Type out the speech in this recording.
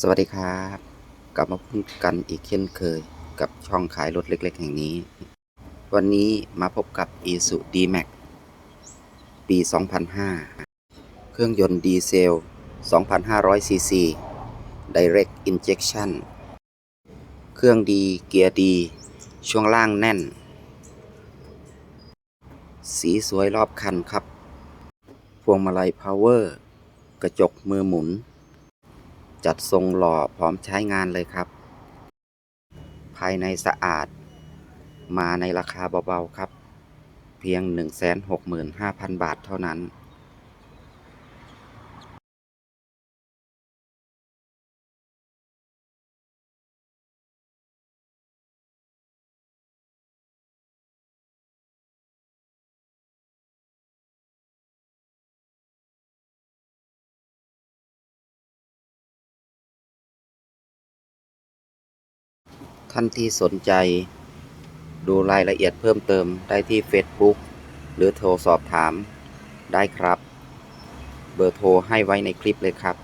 สวัสดีครับ กลับมาพบกันอีกเช่นเคยกับช่องขายรถเล็ก ๆ แห่งนี้ วันนี้มาพบกับ i s u D-Max ปี 2005 เครื่องยนต์ดีเซล 2,500 ซีซี Direct Injection เครื่องดีเกียร์ดี ช่วงล่างแน่น สีสวยรอบคันครับ พวงมาลัยพาวเวอร์ กระจกมือหมุน จัดทรงหล่อพร้อมใช้งานเลยครับ ภายในสะอาด มาในราคาเบาๆครับ เพียง 165,000 บาทเท่านั้น ท่านที่สนใจ ดูรายละเอียดเพิ่มเติมได้ที่ Facebook หรือโทรสอบถามได้ครับ เบอร์โทรให้ไว้ในคลิปเลยครับ